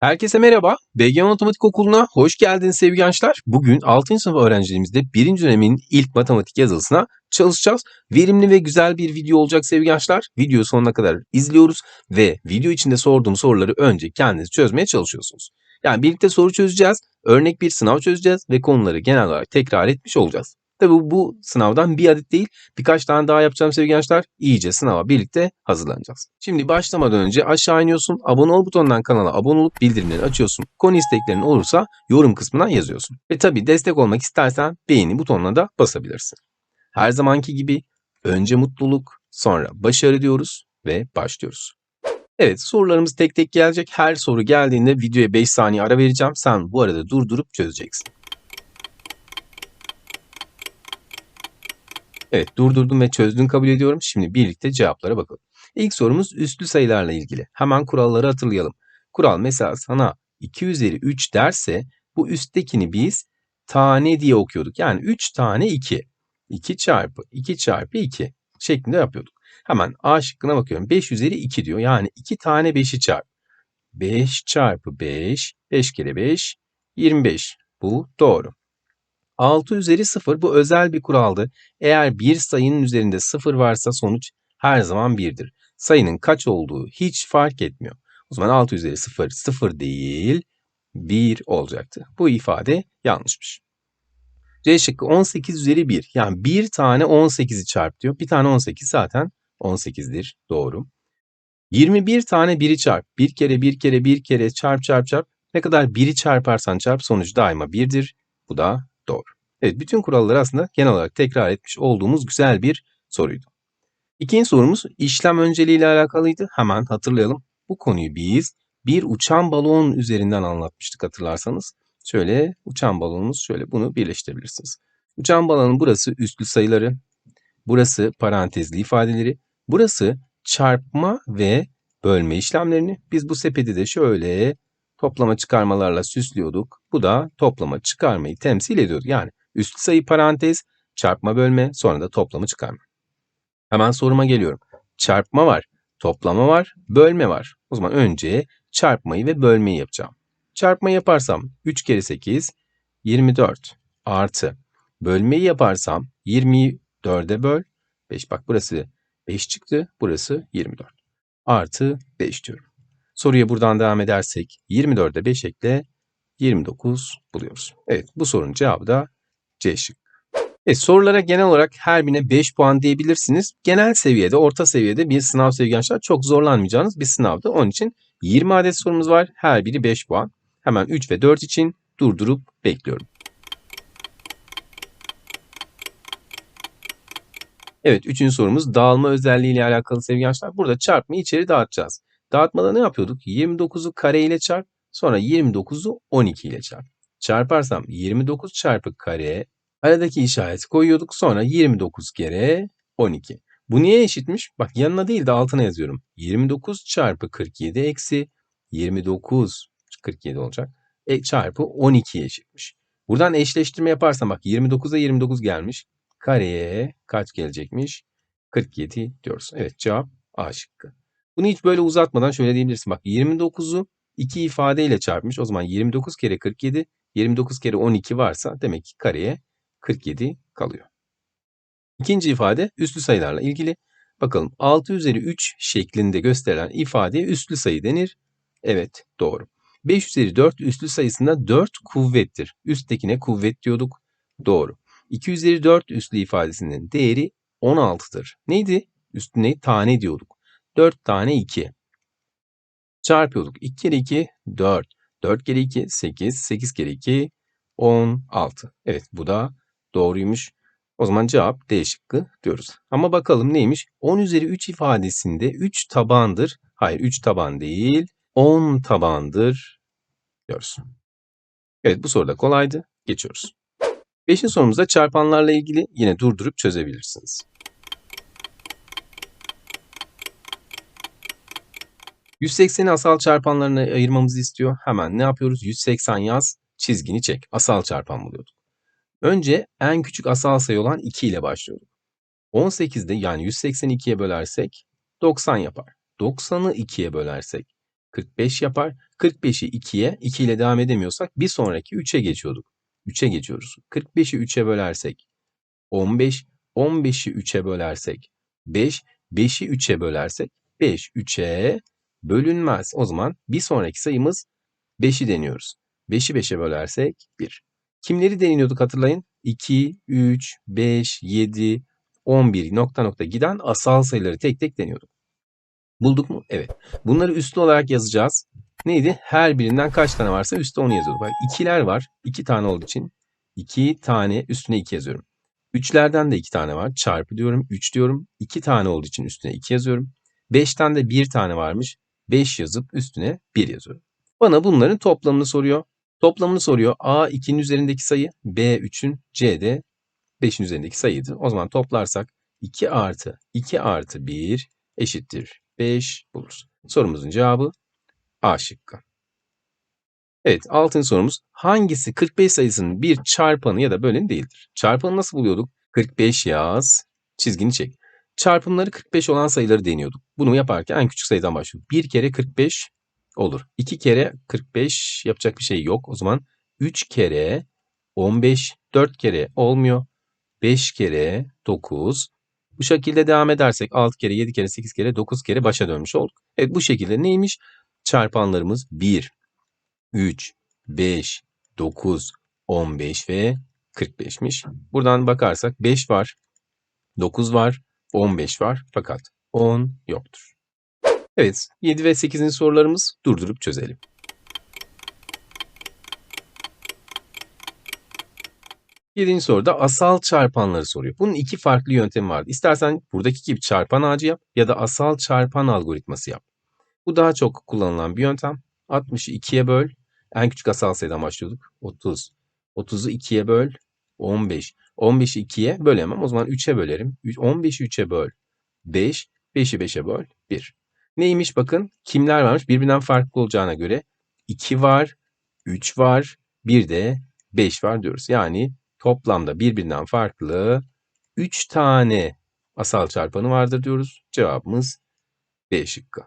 Herkese merhaba. BG Matematik Okulu'na hoş geldiniz sevgili gençler. Bugün 6. sınıf öğrencilerimizde 1. dönemin ilk matematik yazılısına çalışacağız. Verimli ve güzel bir video olacak sevgili gençler. Videoyu sonuna kadar izliyoruz ve video içinde sorduğum soruları önce kendiniz çözmeye çalışıyorsunuz. Yani birlikte soru çözeceğiz, örnek bir sınav çözeceğiz ve konuları genel olarak tekrar etmiş olacağız. Tabii bu sınavdan bir adet değil birkaç tane daha yapacağım sevgili gençler. İyice sınava birlikte hazırlanacağız. Şimdi başlamadan önce aşağı iniyorsun. Abone ol butonundan kanala abone olup bildirimleri açıyorsun. Konu isteklerin olursa yorum kısmına yazıyorsun. Ve tabii destek olmak istersen beğeni butonuna da basabilirsin. Her zamanki gibi önce mutluluk sonra başarı diyoruz ve başlıyoruz. Evet sorularımız tek tek gelecek. Her soru geldiğinde videoya 5 saniye ara vereceğim. Sen bu arada durdurup çözeceksin. Evet durdurdum ve çözdün kabul ediyorum. Şimdi birlikte cevaplara bakalım. İlk sorumuz üstlü sayılarla ilgili. Hemen kuralları hatırlayalım. Kural mesela sana 2 üzeri 3 derse bu üsttekini biz tane diye okuyorduk. Yani 3 tane 2. 2 çarpı 2 çarpı 2 şeklinde yapıyorduk. Hemen A şıkkına bakıyorum. 5 üzeri 2 diyor. Yani 2 tane 5'i çarp. 5 çarpı 5, 5 kere 5, 25. Bu doğru. 6 üzeri 0 bu özel bir kuraldı. Eğer bir sayının üzerinde 0 varsa sonuç her zaman 1'dir. Sayının kaç olduğu hiç fark etmiyor. O zaman 6 üzeri 0 0 değil 1 olacaktı. Bu ifade yanlışmış. C şıkkı 18 üzeri 1. Yani bir tane 18'i çarp diyor. Bir tane 18 zaten 18'dir. Doğru. 21 tane 1'i çarp. Bir kere bir kere bir kere çarp çarp çarp. Ne kadar 1'i çarparsan çarp sonuç daima 1'dir. Bu da doğru. Evet bütün kuralları aslında genel olarak tekrar etmiş olduğumuz güzel bir soruydu. İkinci sorumuz işlem önceliği ile alakalıydı. Hemen hatırlayalım. Bu konuyu biz bir uçan balon üzerinden anlatmıştık hatırlarsanız. Şöyle uçan balonumuz şöyle bunu birleştirebilirsiniz. Uçan balonun burası üstlü sayıları, burası parantezli ifadeleri, burası çarpma ve bölme işlemlerini. Biz bu sepeti de şöyle toplama çıkarmalarla süslüyorduk. Bu da toplama çıkarmayı temsil ediyordu. Yani üstlü sayı parantez, çarpma bölme, sonra da toplamı çıkarma. Hemen soruma geliyorum. Çarpma var, toplama var, bölme var. O zaman önce çarpmayı ve bölmeyi yapacağım. Çarpmayı yaparsam 3 kere 8, 24 artı. Bölmeyi yaparsam 20'yi 4'e böl. 5 bak burası 5 çıktı, burası 24. Artı 5 diyorum. Soruya buradan devam edersek 24'e 5 ekle 29 buluyoruz. Evet bu sorunun cevabı da C şık. Evet, sorulara genel olarak her birine 5 puan diyebilirsiniz. Genel seviyede, orta seviyede bir sınav sevgili gençler çok zorlanmayacağınız bir sınavdı. Onun için 20 adet sorumuz var. Her biri 5 puan. Hemen 3 ve 4 için durdurup bekliyorum. Evet, üçüncü sorumuz dağılma özelliği ile alakalı sevgili gençler. Burada çarpmayı içeri dağıtacağız. Dağıtmada ne yapıyorduk? 29'u kare ile çarp, sonra 29'u 12 ile çarp. Çarparsam 29 çarpı kare, aradaki işareti koyuyorduk. Sonra 29 kere 12. Bu niye eşitmiş? Bak yanına değil de altına yazıyorum. 29 çarpı 47 eksi 29 47 olacak. E, çarpı 12'ye eşitmiş. Buradan eşleştirme yaparsam bak 29'a 29 gelmiş. Kareye kaç gelecekmiş? 47 diyoruz. Evet cevap A şıkkı. Bunu hiç böyle uzatmadan şöyle diyebilirsin. Bak 29'u iki ifadeyle çarpmış. O zaman 29 kere 47, 29 kere 12 varsa demek ki kareye 47 kalıyor. İkinci ifade üslü sayılarla ilgili. Bakalım 6 üzeri 3 şeklinde gösterilen ifadeye üslü sayı denir. Evet doğru. 5 üzeri 4 üslü sayısında 4 kuvvettir. Üsttekine kuvvet diyorduk. Doğru. 2 üzeri 4 üslü ifadesinin değeri 16'dır. Neydi? Üstüne tane diyorduk. 4 tane 2. Çarpıyorduk. 2 kere 2 4. 4 kere 2 8. 8 kere 2 16. Evet bu da doğruymuş. O zaman cevap D şıkkı diyoruz. Ama bakalım neymiş? 10 üzeri 3 ifadesinde 3 tabandır. Hayır 3 taban değil. 10 tabandır diyoruz. Evet bu soru da kolaydı. Geçiyoruz. Beşinci sorumuzda çarpanlarla ilgili yine durdurup çözebilirsiniz. 180'i asal çarpanlarına ayırmamızı istiyor. Hemen ne yapıyoruz? 180 yaz, çizgini çek. Asal çarpan buluyorduk. Önce en küçük asal sayı olan 2 ile başlıyorduk. 18'de yani 182'ye bölersek 90 yapar. 90'ı 2'ye bölersek 45 yapar. 45'i 2'ye, 2 ile devam edemiyorsak bir sonraki 3'e geçiyorduk. 3'e geçiyoruz. 45'i 3'e bölersek 15, 15'i 3'e bölersek 5, 5'i 3'e bölersek 5 3'e bölünmez. O zaman bir sonraki sayımız 5'i deniyoruz. 5'i 5'e bölersek 1. Kimleri deniyorduk hatırlayın? 2, 3, 5, 7, 11 nokta nokta giden asal sayıları tek tek deniyorduk. Bulduk mu? Evet. Bunları üslü olarak yazacağız. Neydi? Her birinden kaç tane varsa üstte onu yazıyorduk. Bak ikiler var. 2 tane olduğu için 2 tane üstüne 2 yazıyorum. Üçlerden de 2 tane var. Çarpı diyorum. 3 diyorum. 2 tane olduğu için üstüne 2 yazıyorum. 5'ten de 1 tane varmış. 5 yazıp üstüne 1 yazıyorum. Bana bunların toplamını soruyor. Toplamını soruyor. A 2'nin üzerindeki sayı, B 3'ün, C de 5'in üzerindeki sayıdır. O zaman toplarsak 2 artı 2 artı 1 eşittir 5 buluruz. Sorumuzun cevabı A şıkkı. Evet, altın sorumuz. Hangisi 45 sayısının bir çarpanı ya da böleni değildir? Çarpanı nasıl buluyorduk? 45 yaz, çizgini çek. Çarpımları 45 olan sayıları deniyorduk. Bunu yaparken en küçük sayıdan başlıyorduk. 1 kere 45 olur. 2 kere 45 yapacak bir şey yok. O zaman 3 kere 15, 4 kere olmuyor. 5 kere 9. Bu şekilde devam edersek 6 kere, 7 kere, 8 kere, 9 kere başa dönmüş olduk. Evet bu şekilde neymiş? Çarpanlarımız 1, 3, 5, 9, 15 ve 45'miş. Buradan bakarsak 5 var, 9 var, 15 var fakat 10 yoktur. Evet 7 ve 8'in sorularımız durdurup çözelim. Yedinci soruda asal çarpanları soruyor. Bunun iki farklı yöntemi vardı. İstersen buradaki gibi çarpan ağacı yap ya da asal çarpan algoritması yap. Bu daha çok kullanılan bir yöntem. 60'ı 2'ye böl. En küçük asal sayıdan başlıyorduk. 30. 30'u 2'ye böl. 15. 15'i 2'ye bölemem. O zaman 3'e bölerim. 15'i 3'e böl. 5. 5'i 5'e böl. 1. Neymiş bakın. Kimler varmış? Birbirinden farklı olacağına göre 2 var, 3 var, bir de 5 var diyoruz. Yani toplamda birbirinden farklı 3 tane asal çarpanı vardır diyoruz. Cevabımız B şıkkı.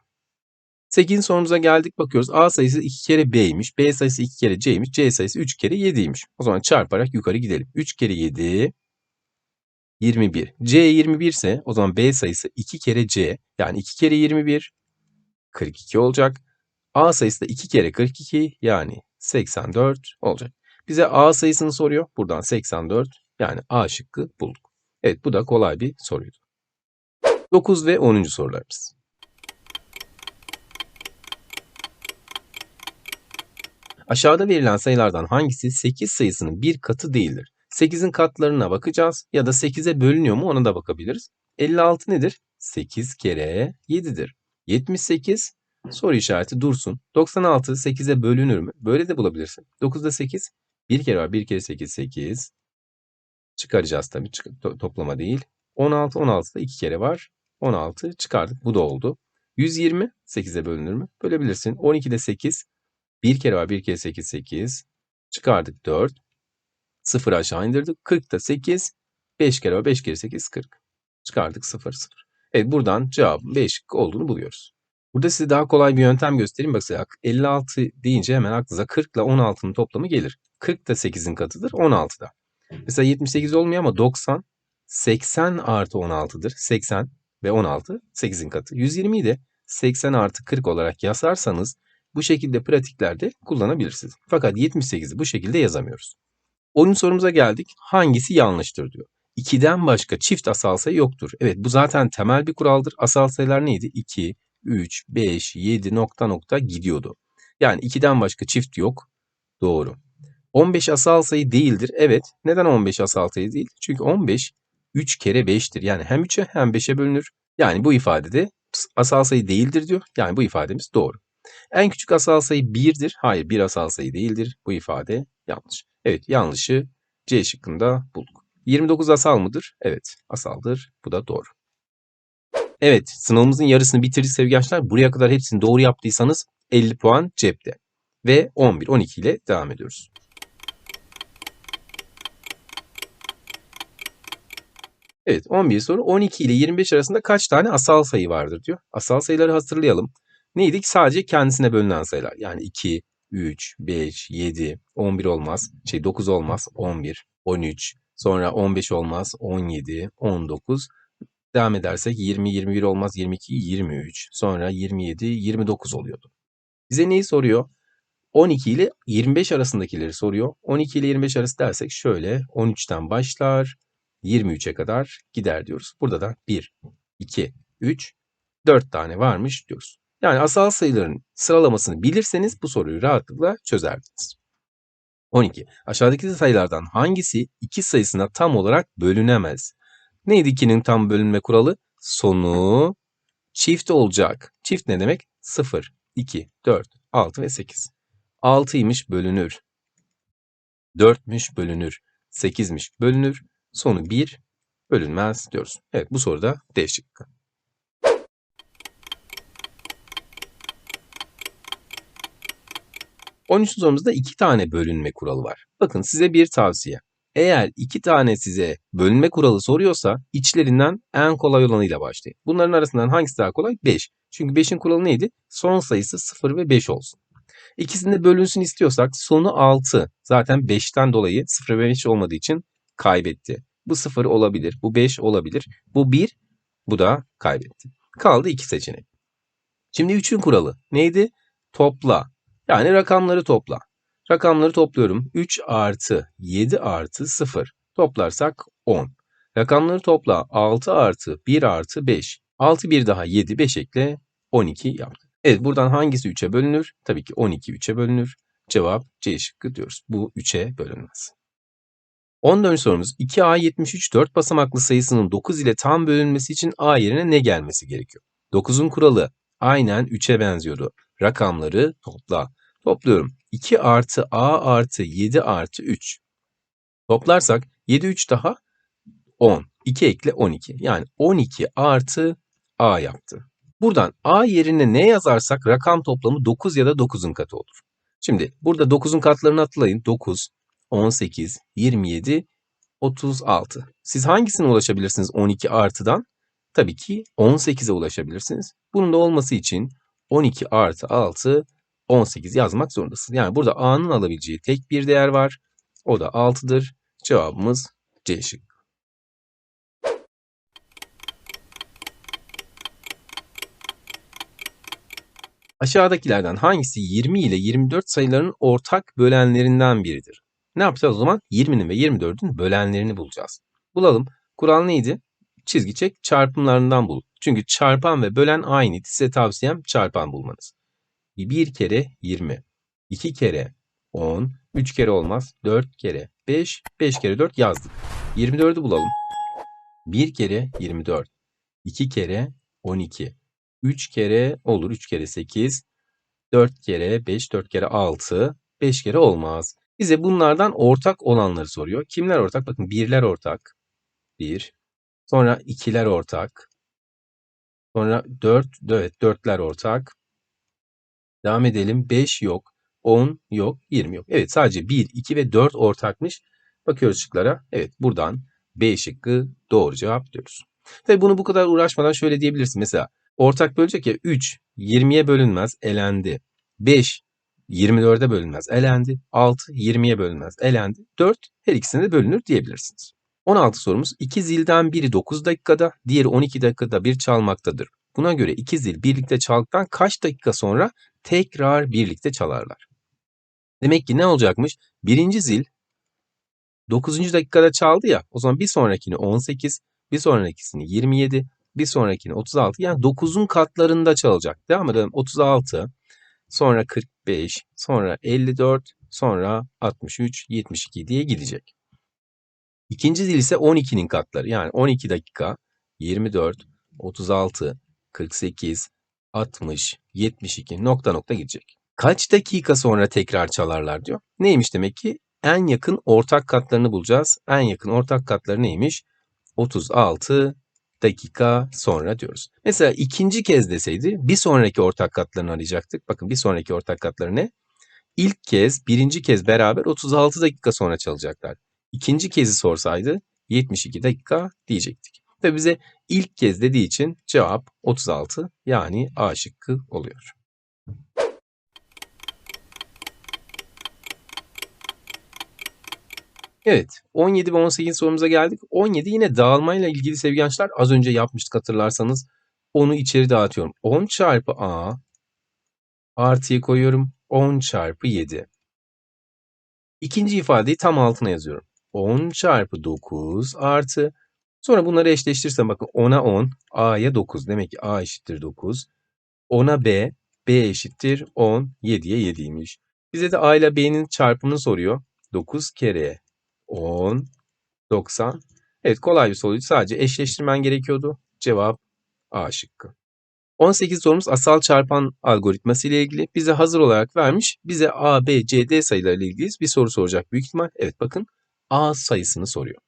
8. sorumuza geldik bakıyoruz. A sayısı 2 kere B'ymiş. B sayısı 2 kere C'ymiş. C sayısı 3 kere 7'ymiş. O zaman çarparak yukarı gidelim. 3 kere 7 21. C 21 ise o zaman B sayısı 2 kere C yani 2 kere 21 42 olacak. A sayısı da 2 kere 42 yani 84 olacak. Bize A sayısını soruyor. Buradan 84 yani A şıkkı bulduk. Evet bu da kolay bir soruydu. 9 ve 10. sorularımız. Aşağıda verilen sayılardan hangisi 8 sayısının bir katı değildir? 8'in katlarına bakacağız ya da 8'e bölünüyor mu ona da bakabiliriz. 56 nedir? 8 kere 7'dir. 78 soru işareti dursun. 96 8'e bölünür mü? Böyle de bulabilirsin. 9'da 8 bir kere var. 1 kere 8 8. Çıkaracağız tabii. toplama değil. 16 16'da 2 kere var. 16 çıkardık. Bu da oldu. 120 8'e bölünür mü? Bölebilirsin. 12'de 8 bir kere var. 1 kere 8 8. Çıkardık 4. 0 aşağı indirdik. 40'ta 8. 5 kere var. 5 kere 8 40. Çıkardık 0 0. Evet buradan cevabın B şıkkı olduğunu buluyoruz. Burada size daha kolay bir yöntem göstereyim. Mesela 56 deyince hemen aklınıza 40 ile 16'nın toplamı gelir. 40 da 8'in katıdır 16 da. Mesela 78 olmuyor ama 90 80 artı 16'dır. 80 ve 16 8'in katı. 120'yi de 80 artı 40 olarak yazarsanız bu şekilde pratiklerde kullanabilirsiniz. Fakat 78'i bu şekilde yazamıyoruz. Oyun sorumuza geldik. Hangisi yanlıştır diyor. 2'den başka çift asal sayı yoktur. Evet bu zaten temel bir kuraldır. Asal sayılar neydi? 2, 3, 5, 7 nokta nokta gidiyordu. Yani 2'den başka çift yok. Doğru. 15 asal sayı değildir. Evet. Neden 15 asal sayı değil? Çünkü 15 3 kere 5'tir. Yani hem 3'e hem 5'e bölünür. Yani bu ifadede asal sayı değildir diyor. Yani bu ifademiz doğru. En küçük asal sayı 1'dir. Hayır bir asal sayı değildir. Bu ifade yanlış. Evet yanlışı C şıkkında bulduk. 29 asal mıdır? Evet asaldır. Bu da doğru. Evet sınavımızın yarısını bitirdik sevgili gençler. Buraya kadar hepsini doğru yaptıysanız 50 puan cepte. Ve 11-12 ile devam ediyoruz. Evet 11 soru 12 ile 25 arasında kaç tane asal sayı vardır diyor. Asal sayıları hatırlayalım. Neydi? Sadece kendisine bölünen sayılar. Yani 2, 3, 5, 7, 11 olmaz. Şey 9 olmaz. 11, 13, sonra 15 olmaz. 17, 19. Devam edersek 20, 21 olmaz. 22, 23. Sonra 27, 29 oluyordu. Bize neyi soruyor? 12 ile 25 arasındakileri soruyor. 12 ile 25 arası dersek şöyle 13'ten başlar 23'e kadar gider diyoruz. Burada da 1, 2, 3, 4 tane varmış diyoruz. Yani asal sayıların sıralamasını bilirseniz bu soruyu rahatlıkla çözerdiniz. 12. Aşağıdaki sayılardan hangisi 2 sayısına tam olarak bölünemez? Neydi 2'nin tam bölünme kuralı? Sonu çift olacak. Çift ne demek? 0, 2, 4, 6 ve 8. 6'ymış bölünür. 4'müş bölünür. 8'miş bölünür. Sonu 1 bölünmez diyoruz. Evet bu soruda D şıkkı. 13. sorumuzda iki tane bölünme kuralı var. Bakın size bir tavsiye. Eğer iki tane size bölünme kuralı soruyorsa içlerinden en kolay olanıyla başlayın. Bunların arasından hangisi daha kolay? 5. Çünkü 5'in kuralı neydi? Son sayısı 0 ve 5 olsun. İkisinde bölünsün istiyorsak sonu 6. Zaten 5'ten dolayı 0 ve 5 olmadığı için kaybetti. Bu 0 olabilir, bu 5 olabilir, bu 1, bu da kaybetti. Kaldı iki seçenek. Şimdi 3'ün kuralı neydi? Topla. Yani rakamları topla. Rakamları topluyorum. 3 artı 7 artı 0. Toplarsak 10. Rakamları topla. 6 artı 1 artı 5. 6 bir daha 7 5 ekle 12 yaptı. Evet buradan hangisi 3'e bölünür? Tabii ki 12 3'e bölünür. Cevap C şıkkı diyoruz. Bu 3'e bölünmez. 14. sorumuz 2A 73 4 basamaklı sayısının 9 ile tam bölünmesi için A yerine ne gelmesi gerekiyor? 9'un kuralı aynen 3'e benziyordu. Rakamları topla. Topluyorum. 2 artı A artı 7 artı 3. Toplarsak 7 3 daha 10. 2 ekle 12. Yani 12 artı A yaptı. Buradan A yerine ne yazarsak rakam toplamı 9 ya da 9'un katı olur. Şimdi burada 9'un katlarını hatırlayın. 9, 18, 27, 36. Siz hangisine ulaşabilirsiniz 12 artıdan? Tabii ki 18'e ulaşabilirsiniz. Bunun da olması için 12 artı 6 18 yazmak zorundasınız. Yani burada A'nın alabileceği tek bir değer var. O da 6'dır. Cevabımız C şık. Aşağıdakilerden hangisi 20 ile 24 sayılarının ortak bölenlerinden biridir? Ne yapacağız o zaman? 20'nin ve 24'ün bölenlerini bulacağız. Bulalım. Kural neydi? Çizgi çek çarpımlarından bul. Çünkü çarpan ve bölen aynı. Size tavsiyem çarpan bulmanız. Bir kere 20, 2 kere 10, 3 kere olmaz, 4 kere 5, 5 kere 4 yazdık. 24'ü bulalım. 1 kere 24, 2 kere 12, 3 kere olur, 3 kere 8, 4 kere 5, 4 kere 6, 5 kere olmaz. Bize bunlardan ortak olanları soruyor. Kimler ortak? Bakın birler ortak. 1. Sonra ikiler ortak. Sonra 4, evet 4'ler ortak. Devam edelim. 5 yok. 10 yok. 20 yok. Evet sadece 1, 2 ve 4 ortakmış. Bakıyoruz şıklara. Evet buradan B şıkkı doğru cevap diyoruz. Ve bunu bu kadar uğraşmadan şöyle diyebilirsin. Mesela ortak bölecek ya 3 20'ye bölünmez elendi. 5 24'e bölünmez elendi. 6 20'ye bölünmez elendi. 4 her ikisine de bölünür diyebilirsiniz. 16 sorumuz. İki zilden biri 9 dakikada, diğeri 12 dakikada bir çalmaktadır. Buna göre iki zil birlikte çaldıktan kaç dakika sonra tekrar birlikte çalarlar. Demek ki ne olacakmış? Birinci zil 9. dakikada çaldı ya. O zaman bir sonrakini 18, bir sonrakisini 27, bir sonrakini 36. Yani 9'un katlarında çalacak. Devam edelim. 36, sonra 45, sonra 54, sonra 63, 72 diye gidecek. İkinci zil ise 12'nin katları. Yani 12 dakika, 24, 36, 48, 60, 72 nokta nokta gidecek. Kaç dakika sonra tekrar çalarlar diyor. Neymiş demek ki? En yakın ortak katlarını bulacağız. En yakın ortak katları neymiş? 36 dakika sonra diyoruz. Mesela ikinci kez deseydi bir sonraki ortak katlarını arayacaktık. Bakın bir sonraki ortak katları ne? İlk kez, birinci kez beraber 36 dakika sonra çalacaklar. İkinci kezi sorsaydı 72 dakika diyecektik. Ve bize ilk kez dediği için cevap 36 yani A şıkkı oluyor. Evet 17 ve 18 sorumuza geldik. 17 yine dağılmayla ilgili sevgili gençler az önce yapmıştık hatırlarsanız. Onu içeri dağıtıyorum. 10 çarpı A artıyı koyuyorum. 10 çarpı 7. İkinci ifadeyi tam altına yazıyorum. 10 çarpı 9 artı sonra bunları eşleştirirsem bakın 10'a 10 A'ya 9 demek ki A eşittir 9. 10'a B B eşittir 10 7'ye 7'ymiş. Bize de A ile B'nin çarpımını soruyor. 9 kere 10 90. Evet kolay bir soruydu. Sadece eşleştirmen gerekiyordu. Cevap A şıkkı. 18 sorumuz asal çarpan algoritması ile ilgili. Bize hazır olarak vermiş. Bize A, B, C, D sayılarıyla ilgili bir soru soracak büyük ihtimal. Evet bakın A sayısını soruyor.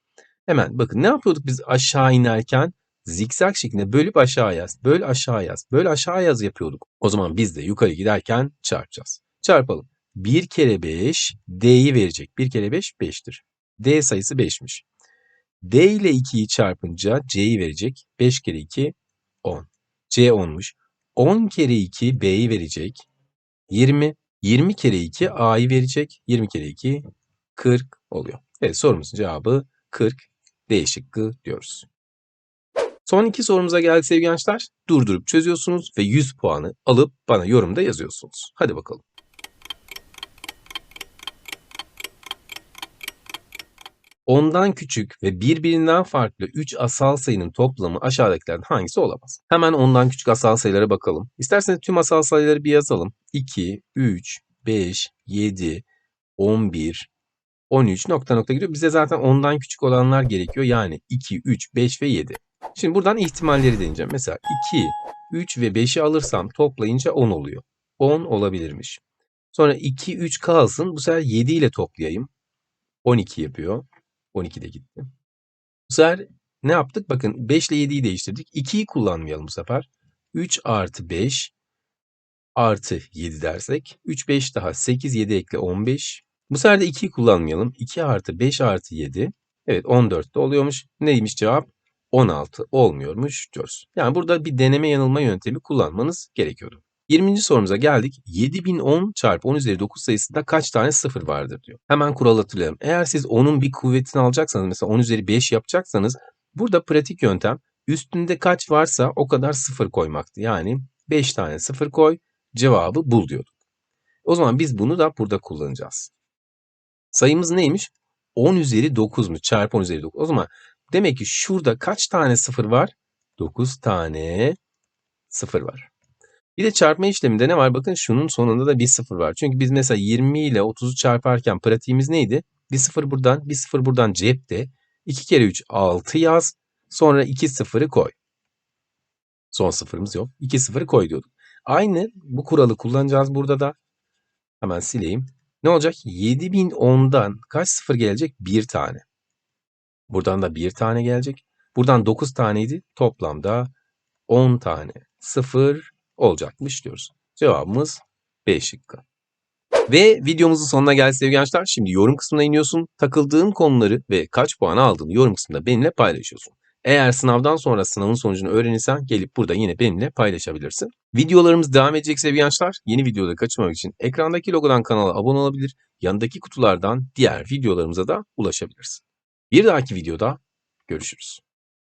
Hemen bakın ne yapıyorduk biz aşağı inerken? Zikzak şeklinde bölüp aşağı yaz, böl aşağı yaz, böl aşağı yaz yapıyorduk. O zaman biz de yukarı giderken çarpacağız. Çarpalım. 1 kere 5 D'yi verecek. 1 kere 5 5'tir. D sayısı 5'miş. D ile 2'yi çarpınca C'yi verecek. 5 kere 2 10. C 10'muş. 10 kere 2 B'yi verecek. 20. 20 kere 2 A'yı verecek. 20 kere 2 40 oluyor. Evet sorumuzun cevabı 40 D şıkkı diyoruz. Son iki sorumuza geldik sevgili gençler. Durdurup çözüyorsunuz ve 100 puanı alıp bana yorumda yazıyorsunuz. Hadi bakalım. Ondan küçük ve birbirinden farklı 3 asal sayının toplamı aşağıdakilerden hangisi olamaz? Hemen ondan küçük asal sayılara bakalım. İsterseniz tüm asal sayıları bir yazalım. 2, 3, 5, 7, 11, 13 nokta nokta gidiyor. Bize zaten ondan küçük olanlar gerekiyor. Yani 2, 3, 5 ve 7. Şimdi buradan ihtimalleri deneyeceğim. Mesela 2, 3 ve 5'i alırsam toplayınca 10 oluyor. 10 olabilirmiş. Sonra 2, 3 kalsın. Bu sefer 7 ile toplayayım. 12 yapıyor. 12 de gitti. Bu sefer ne yaptık? Bakın 5 ile 7'yi değiştirdik. 2'yi kullanmayalım bu sefer. 3 artı 5 artı 7 dersek. 3, 5 daha 8, 7 ekle 15. Bu sefer de 2'yi kullanmayalım. 2 artı 5 artı 7. Evet 14 de oluyormuş. Neymiş cevap? 16 olmuyormuş diyoruz. Yani burada bir deneme yanılma yöntemi kullanmanız gerekiyordu. 20. sorumuza geldik. 7010 çarpı 10 üzeri 9 sayısında kaç tane sıfır vardır diyor. Hemen kural hatırlayalım. Eğer siz onun bir kuvvetini alacaksanız mesela 10 üzeri 5 yapacaksanız burada pratik yöntem üstünde kaç varsa o kadar sıfır koymaktı. Yani 5 tane sıfır koy cevabı bul diyorduk. O zaman biz bunu da burada kullanacağız. Sayımız neymiş? 10 üzeri 9 mu? Çarpı 10 üzeri 9. O zaman demek ki şurada kaç tane sıfır var? 9 tane sıfır var. Bir de çarpma işleminde ne var? Bakın şunun sonunda da bir sıfır var. Çünkü biz mesela 20 ile 30'u çarparken pratiğimiz neydi? Bir sıfır buradan, bir sıfır buradan cepte. 2 kere 3 6 yaz. Sonra 2 sıfırı koy. Son sıfırımız yok. 2 sıfırı koy diyorduk. Aynı bu kuralı kullanacağız burada da. Hemen sileyim. Ne olacak? 7010'dan kaç sıfır gelecek? 1 tane. Buradan da 1 tane gelecek. Buradan 9 taneydi. Toplamda 10 tane sıfır olacakmış diyoruz. Cevabımız B şıkkı. Ve videomuzun sonuna geldik sevgili gençler. Şimdi yorum kısmına iniyorsun. Takıldığın konuları ve kaç puan aldığını yorum kısmında benimle paylaşıyorsun. Eğer sınavdan sonra sınavın sonucunu öğrenirsen gelip burada yine benimle paylaşabilirsin. Videolarımız devam edecek sevgili gençler. Yeni videoları kaçırmamak için ekrandaki logodan kanala abone olabilir. Yanındaki kutulardan diğer videolarımıza da ulaşabilirsin. Bir dahaki videoda görüşürüz.